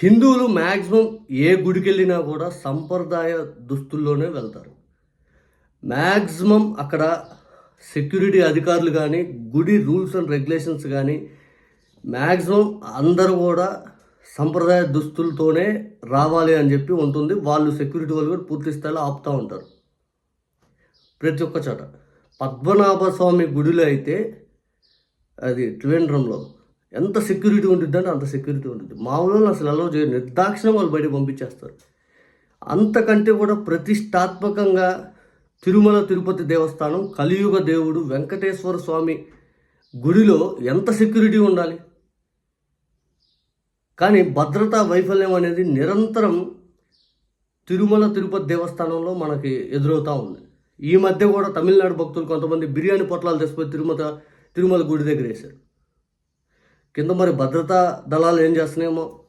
హిందువులు మ్యాక్సిమం ఏ గుడికి వెళ్ళినా కూడా సంప్రదాయ దుస్తుల్లోనే వెళ్తారు. మ్యాక్సిమం అక్కడ సెక్యూరిటీ అధికారులు కానీ గుడి రూల్స్ అండ్ రెగ్యులేషన్స్ కానీ మ్యాక్సిమం అందరూ కూడా సంప్రదాయ దుస్తులతోనే రావాలి అని చెప్పి ఉంటుంది. వాళ్ళు సెక్యూరిటీ వాళ్ళు కూడా పూర్తి స్థాయిలో ఆపుతూ ఉంటారు. ప్రతి ఒక్క చోట. పద్మనాభ స్వామి గుడిలో అయితే అది త్రివేంద్రంలో ఎంత సెక్యూరిటీ ఉంటుంది అంటే అంత సెక్యూరిటీ ఉంటుంది మామూలు అసలు అలవ్ చేయరు. నిర్దాక్షిణం వాళ్ళు బయట పంపించేస్తారు. అంతకంటే కూడా ప్రతిష్టాత్మకంగా తిరుమల తిరుపతి దేవస్థానం కలియుగ దేవుడు వెంకటేశ్వర స్వామి గుడిలో ఎంత సెక్యూరిటీ ఉండాలి? కానీ భద్రతా వైఫల్యం అనేది నిరంతరం తిరుమల తిరుపతి దేవస్థానంలో మనకి ఎదురవుతూ ఉంది. ఈ మధ్య కూడా తమిళనాడు భక్తులు కొంతమంది బిర్యానీ పొట్లాలు తెచ్చిపోయి తిరుమల తిరుమల గుడి దగ్గర వేశారు. కింద మరి భద్రతా దళాలు ఏం చేస్తున్నాయేమో.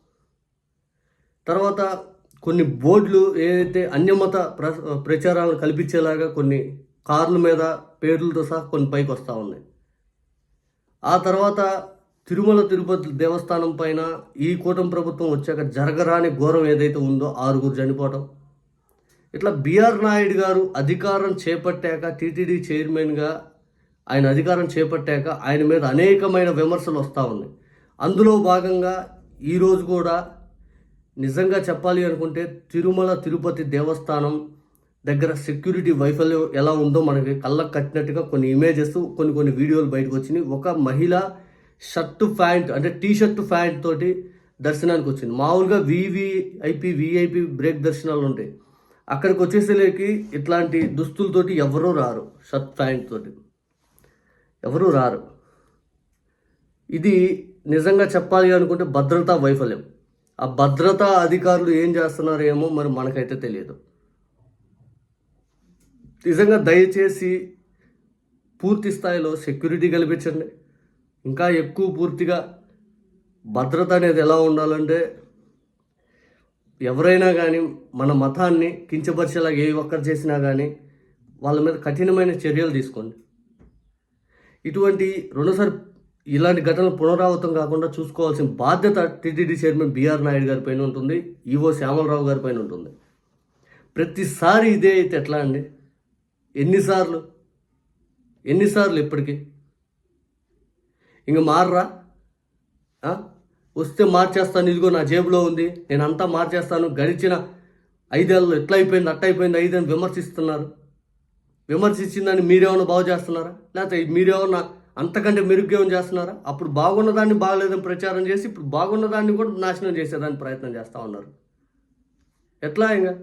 తర్వాత కొన్ని బోర్డులు ఏదైతే అన్యమత ప్ర ప్రచారాలను కల్పించేలాగా కొన్ని కార్ల మీద పేర్లతో సహా కొన్ని పైకి వస్తూ ఉన్నాయి. ఆ తర్వాత తిరుమల తిరుపతి దేవస్థానం పైన ఈ కూటమి ప్రభుత్వం వచ్చాక జరగరాని ఘోరం ఏదైతే ఉందో ఆరుగురు చనిపోవటం. ఇట్లా బిఆర్ నాయుడు గారు అధికారం చేపట్టాక టీటీడీ చైర్మన్గా ఆయన అధికారం చేపట్టాక ఆయన మీద అనేకమైన విమర్శలు వస్తూ ఉన్నాయి. అందులో భాగంగా ఈరోజు కూడా నిజంగా చెప్పాలి అనుకుంటే తిరుమల తిరుపతి దేవస్థానం దగ్గర సెక్యూరిటీ వైఫల్యం ఎలా ఉందో మనకి కళ్ళకు కట్టినట్టుగా కొన్ని ఇమేజెస్ కొన్ని కొన్ని వీడియోలు బయటకు వచ్చినాయి. ఒక మహిళ షర్ట్ ప్యాంట్ అంటే టీ షర్ట్ ప్యాంట్ తోటి దర్శనానికి వచ్చింది. మామూలుగా వివిఐపి విఐపి బ్రేక్ దర్శనాలు ఉంటాయి. అక్కడికి వచ్చేసేలేకి ఇట్లాంటి దుస్తులతోటి ఎవరూ రారు షర్ట్ ప్యాంట్ తోటి. ఎవరూ రారు. ఇది నిజంగా చెప్పాలి అనుకుంటే భద్రతా వైఫల్యం. ఆ భద్రతా అధికారులు ఏం చేస్తున్నారేమో మరి మనకైతే తెలియదు. నిజంగా దయచేసి పూర్తి స్థాయిలో సెక్యూరిటీ కల్పించండి. ఇంకా ఎక్కువ పూర్తిగా భద్రత అనేది ఎలా ఉండాలంటే ఎవరైనా కానీ మన మతాన్ని కించపరిచేలాగా ఏ ఒక్కరు చేసినా కానీ వాళ్ళ మీద కఠినమైన చర్యలు తీసుకోండి. ఇటువంటి రెండోసారి ఇలాంటి ఘటనలు పునరావృతం కాకుండా చూసుకోవాల్సిన బాధ్యత టీటీడీ చైర్మన్ బీఆర్ నాయుడు గారి పైన ఉంటుంది ఈవో శ్యామలరావు గారి పైన ఉంటుంది. ప్రతిసారి ఇదే అయితే ఎట్లా అండి? ఎన్నిసార్లు? ఎన్నిసార్లు ఇప్పటికీ? ఇంక మారరా? వస్తే మార్చేస్తాను ఇదిగో నా జేబులో ఉంది నేను అంతా మార్చేస్తాను గడిచిన ఐదేళ్ళు ఎట్లా అయిపోయింది అట్ట అయిపోయింది ఐదని విమర్శిస్తున్నారు. విమర్శించిందని మీరేమైనా బాగు చేస్తున్నారా? లేకపోతే మీరేమన్నా అంతకంటే మెరుగ్గేమని చేస్తున్నారా? అప్పుడు బాగున్న దాన్ని బాగలేదని ప్రచారం చేసి ఇప్పుడు బాగున్న దాన్ని కూడా నాశనం చేసేదానికి ప్రయత్నం చేస్తూ ఉన్నారు. ఎట్లా ఇంకా?